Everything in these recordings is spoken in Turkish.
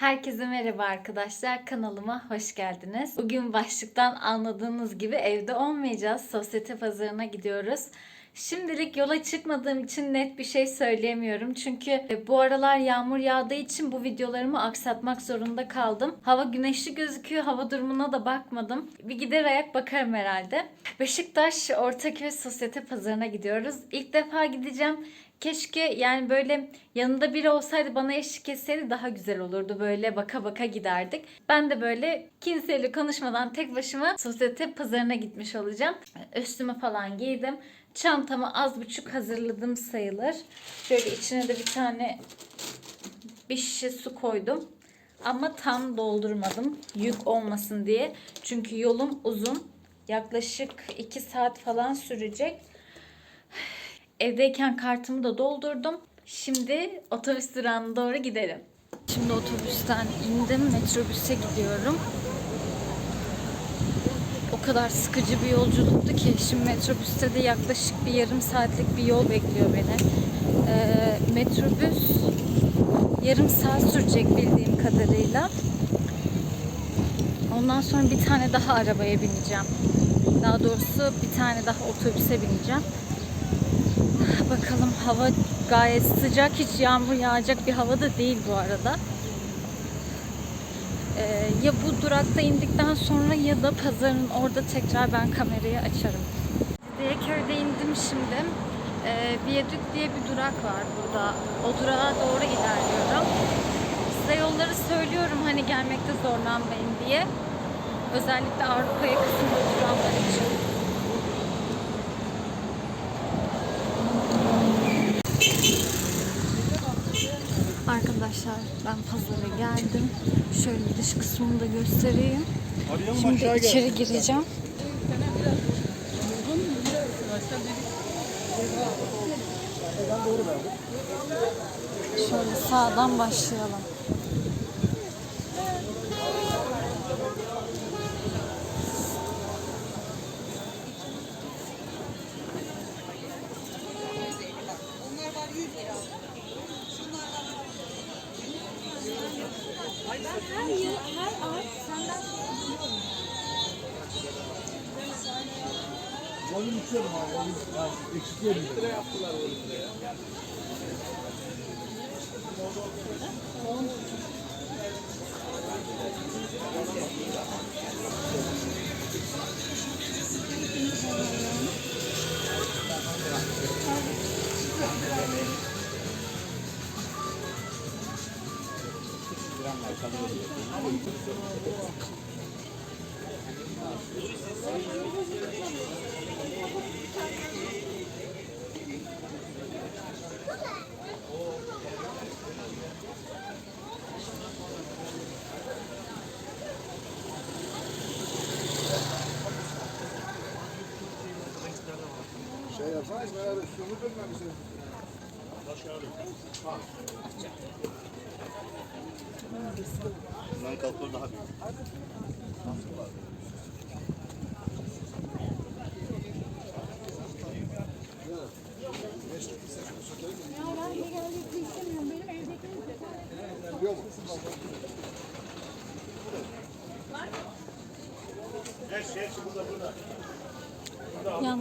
Herkese merhaba arkadaşlar. Kanalıma hoş geldiniz. Bugün başlıktan anladığınız gibi evde olmayacağız. Sosyete pazarına gidiyoruz. Şimdilik yola çıkmadığım için net bir şey söyleyemiyorum. Çünkü bu aralar yağmur yağdığı için bu videolarımı aksatmak zorunda kaldım. Hava güneşli gözüküyor. Hava durumuna da bakmadım. Bir gider ayak bakarım herhalde. Beşiktaş Ortaköy Sosyete Pazarına gidiyoruz. İlk defa gideceğim. Keşke yani böyle yanında biri olsaydı bana eşlik etseydi daha güzel olurdu. Böyle baka baka giderdik. Ben de böyle kimseyle konuşmadan tek başıma sosyete pazarına gitmiş olacağım. Üstümü falan giydim. Çantamı az buçuk hazırladım sayılır. Şöyle içine de bir tane bir şişe su koydum. Ama tam doldurmadım. Yük olmasın diye. Çünkü yolum uzun. Yaklaşık 2 saat falan sürecek. Evdeyken kartımı da doldurdum. Şimdi otobüs durağına doğru gidelim. Şimdi otobüsten indim. Metrobüse gidiyorum. O kadar sıkıcı bir yolculuktu ki şimdi metrobüste de yaklaşık bir yarım saatlik bir yol bekliyor beni. Ee, metrobüs yarım saat sürecek bildiğim kadarıyla. Ondan sonra bir tane daha arabaya bineceğim. Daha doğrusu bir tane daha otobüse bineceğim. Bakalım hava gayet sıcak. Hiç yağmur yağacak bir hava da değil bu arada. Ee, ya bu durakta indikten sonra ya da pazarın orada tekrar ben kamerayı açarım. Köy'de indim şimdi. Ee, Viyadük diye bir durak var burada. O durağa doğru ilerliyorum. Size yolları söylüyorum hani gelmekte zorlanmayın diye. Özellikle Avrupa yakasında oturanlar için. Arkadaşlar ben pazara geldim. Şöyle dış kısmını da göstereyim. Şimdi içeri gireceğim. Şöyle sağdan başlayalım. Onu içiyorum abi. Yani eksik yerim. Şey Bundan kalkıyor daha büyük.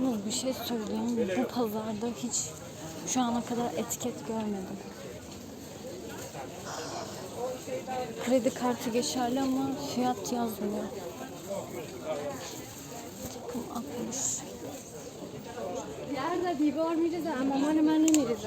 Yalnız bir şey söyleyeyim. Bu pazarda hiç şu ana kadar etiket görmedim. Kredi kartı geçerli ama fiyat yazmıyor. Takım 60. Yerde biber miydi ama mane mane miydi?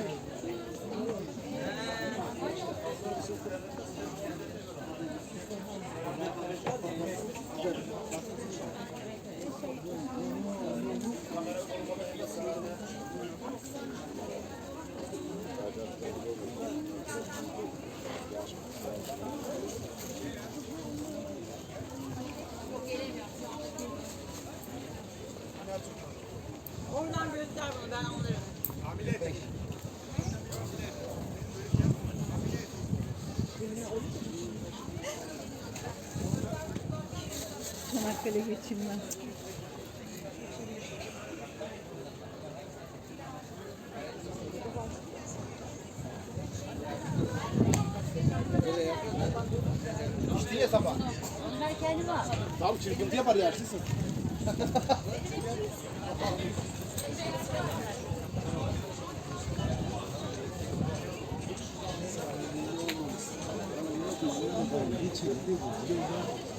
Çanakkale geçilmez. İçti ya sabah. Onlar kendi var. Tamam çırpıntı yapar yersiz. Şu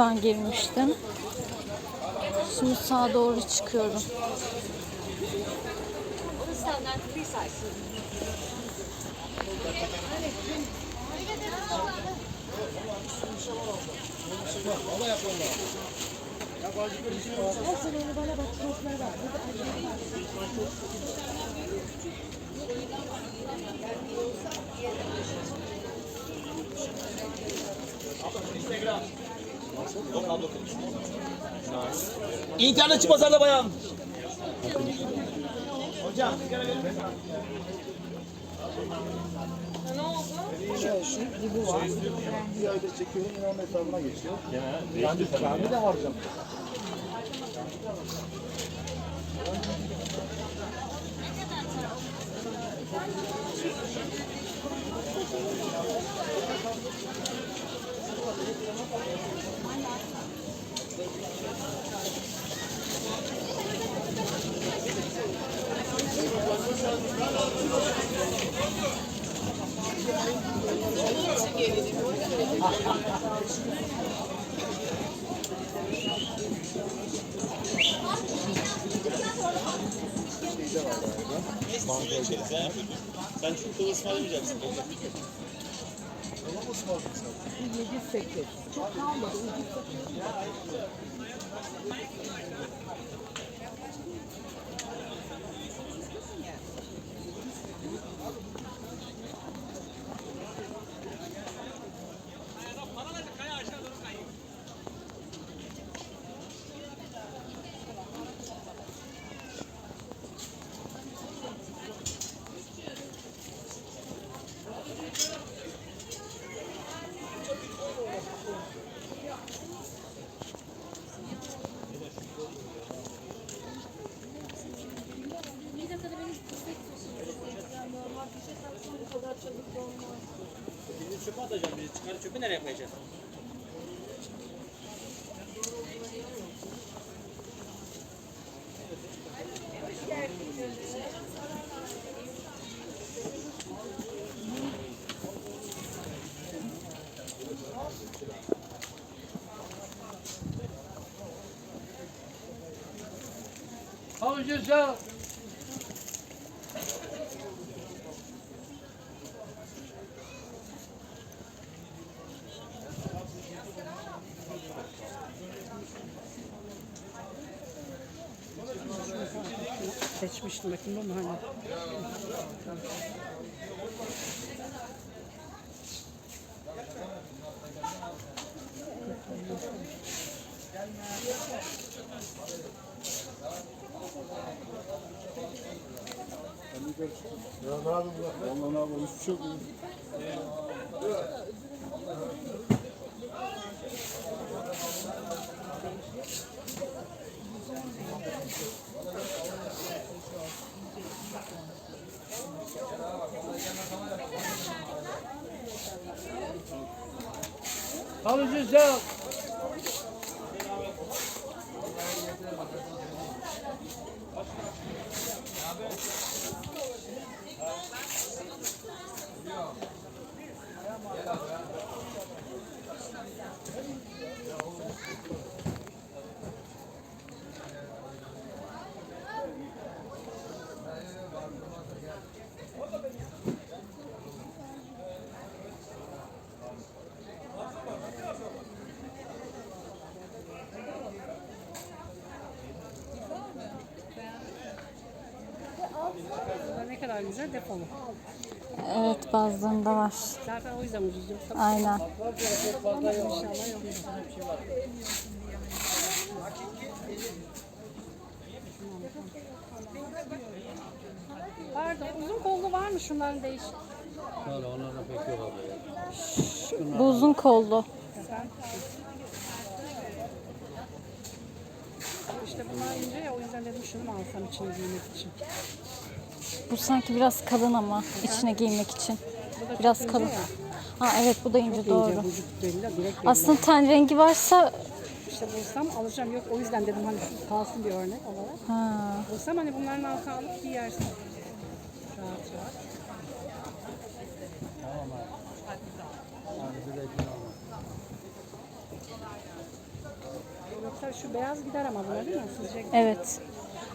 Şuradan girmiştim. Şimdi sağa doğru çıkıyorum. İnternetçi pazarda bayan. Hocam sigara verir misin? Bir aydır çekiyorum onun hesabına geçiyor. Kendi, kendi de harcam. Ben çok dolaşma alamayacaksın. Sen çünkü kola ısmarlamayacaksın. Birini çıkar çöpü nereye koyacağız? Seçmiştim bakayım bu mu hani? Ya ne yapayım? Vallahi ne yapayım? Hiçbir şey yok. Kalıcı sağ. Kadar güzel defolu. Evet bazılarında var. Zaten o yüzden ucuz yoksa Aynen. inşallah yok. Pardon uzun kollu var mı şunların değişik? Bu uzun kollu. İşte bunlar ince ya o yüzden dedim şunu mu alsam içine giymek için. Bu sanki biraz kalın ama içine giymek için. Biraz kalın. Ha evet bu da ince doğru. Aslında ten rengi varsa İşte bulsam alacağım. Yok o yüzden dedim hani kalsın bir örnek olarak. ha, Bulsam hani bunların altına alıp giyersin. Rahat rahat. Yoksa şu beyaz gider ama buna değil mi? Sizce evet.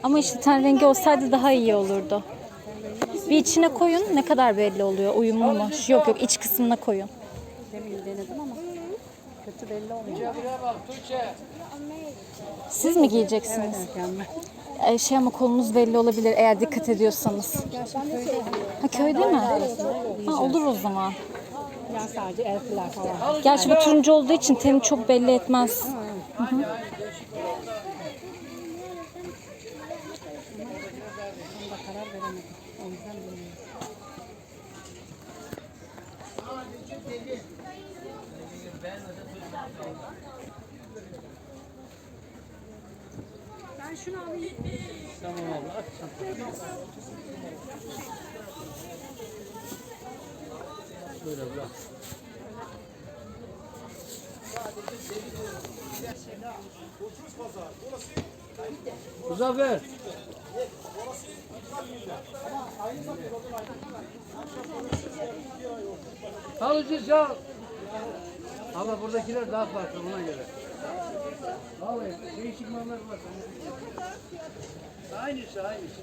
Ama işte ten rengi olsaydı daha iyi olurdu. Bir içine koyun ne kadar belli oluyor uyumlu mu? Yok yok iç kısmına koyun. demin denedim ama kötü belli olmuyor. Siz mi giyeceksiniz? Ee, şey ama kolunuz belli olabilir eğer dikkat ediyorsanız. Ha köyde mi? Ha olur o zaman. Sadece elfler falan. Gerçi bu turuncu olduğu için teni çok belli etmez. Onda karar veremedim. O yüzden bilmiyorum. Ben şunu alayım. Muzaffer. Al ucuz al. Ama buradakiler daha farklı ona göre. Al ya, değişik mallar var. Aynısı aynısı.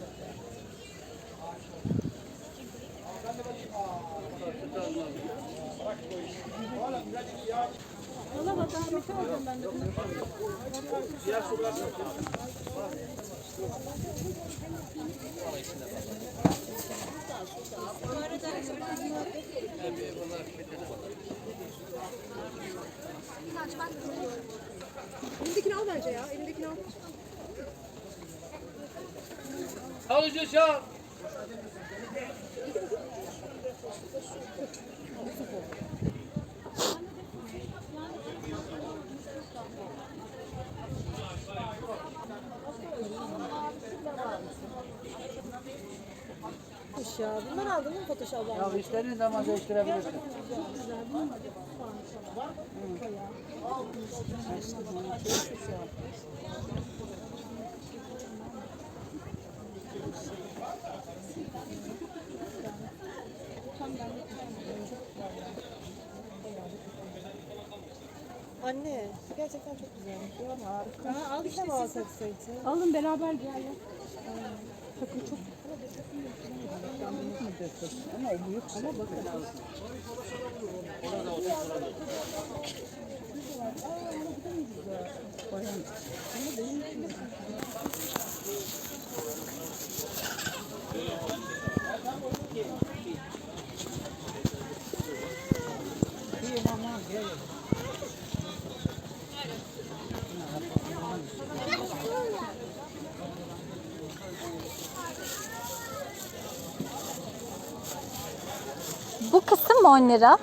Elindekini al bence ya. Elindekini al. Al ucuz al. Ya bundan aldın mı Photoshop'dan? Ya istediğin zaman değiştirebilirsin. Anne gerçekten çok güzel. Harika. al işte siz. Alın beraber gel. Bu kısım mı 10 lira?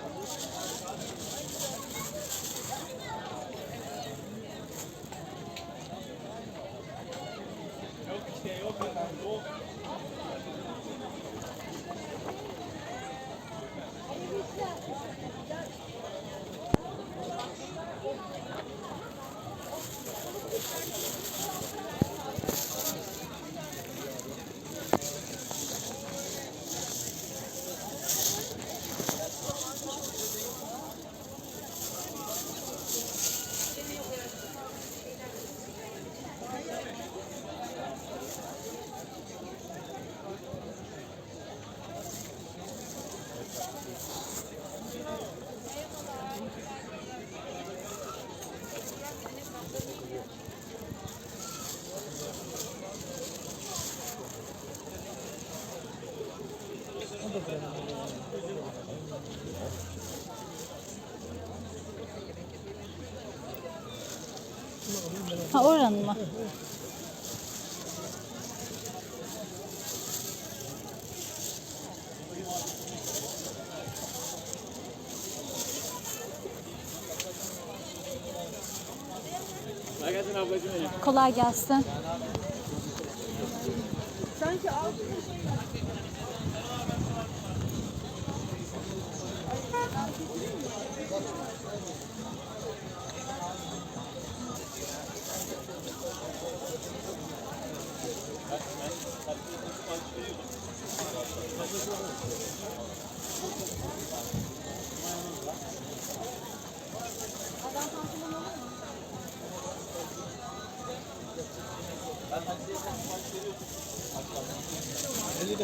Ha oranın mı? Kolay gelsin.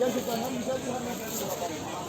Jangan lupa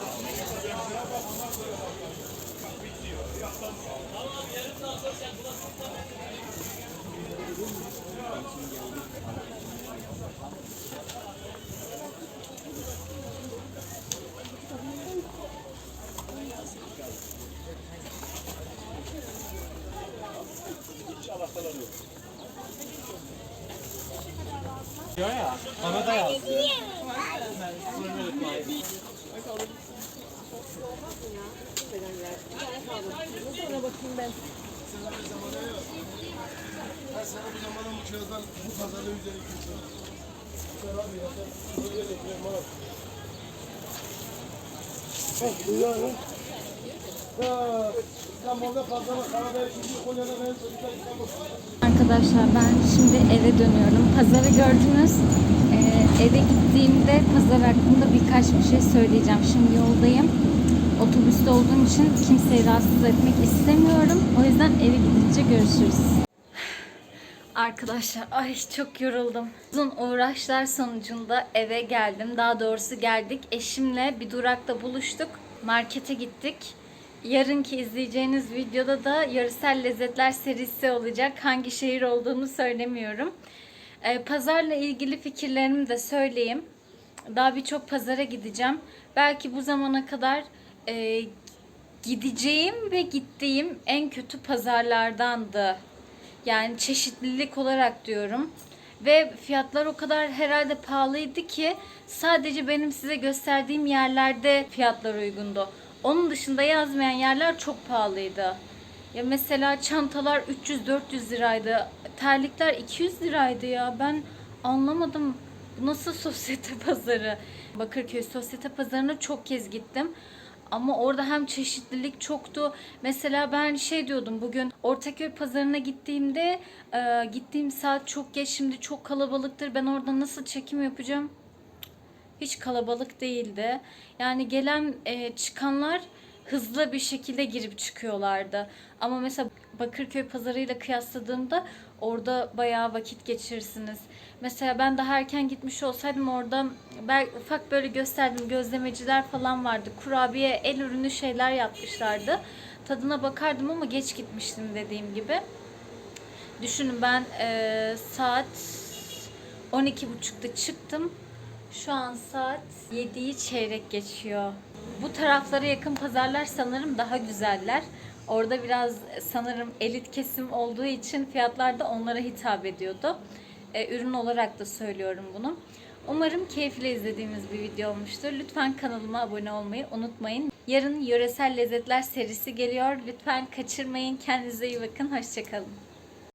bu İstanbul'da. Arkadaşlar ben şimdi eve dönüyorum. Pazarı gördünüz. Ee, eve gittiğimde pazar hakkında birkaç bir şey söyleyeceğim. Şimdi yoldayım. Otobüste olduğum için kimseyi rahatsız etmek istemiyorum. O yüzden eve gidince görüşürüz. Arkadaşlar ay çok yoruldum. Uzun uğraşlar sonucunda eve geldim. Daha doğrusu geldik. Eşimle bir durakta buluştuk. Markete gittik. Yarınki izleyeceğiniz videoda da Yöresel Lezzetler serisi olacak. Hangi şehir olduğunu söylemiyorum. Ee, pazarla ilgili fikirlerimi de söyleyeyim. Daha birçok pazara gideceğim. Belki bu zamana kadar e, gideceğim ve gittiğim en kötü pazarlardandı. Yani çeşitlilik olarak diyorum. Ve fiyatlar o kadar herhalde pahalıydı ki sadece benim size gösterdiğim yerlerde fiyatlar uygundu. Onun dışında yazmayan yerler çok pahalıydı. Ya mesela çantalar 300-400 liraydı. Terlikler 200 liraydı ya. Ben anlamadım. Nasıl sosyete pazarı? Bakırköy sosyete pazarına çok kez gittim. Ama orada hem çeşitlilik çoktu. Mesela ben şey diyordum bugün Ortaköy pazarına gittiğimde e, gittiğim saat çok geç şimdi çok kalabalıktır. Ben orada nasıl çekim yapacağım? Hiç kalabalık değildi. Yani gelen e, çıkanlar hızlı bir şekilde girip çıkıyorlardı. Ama mesela Bakırköy pazarıyla kıyasladığımda orada bayağı vakit geçirirsiniz. Mesela ben daha erken gitmiş olsaydım orada ben ufak böyle gösterdim gözlemeciler falan vardı. Kurabiye, el ürünü şeyler yapmışlardı. Tadına bakardım ama geç gitmiştim dediğim gibi. Düşünün ben e, saat 12.30'da çıktım. Şu an saat 7'yi çeyrek geçiyor. Bu taraflara yakın pazarlar sanırım daha güzeller. Orada biraz sanırım elit kesim olduğu için fiyatlar da onlara hitap ediyordu. E, ürün olarak da söylüyorum bunu. Umarım keyifle izlediğimiz bir video olmuştur. Lütfen kanalıma abone olmayı unutmayın. Yarın yöresel lezzetler serisi geliyor. Lütfen kaçırmayın. Kendinize iyi bakın. Hoşçakalın.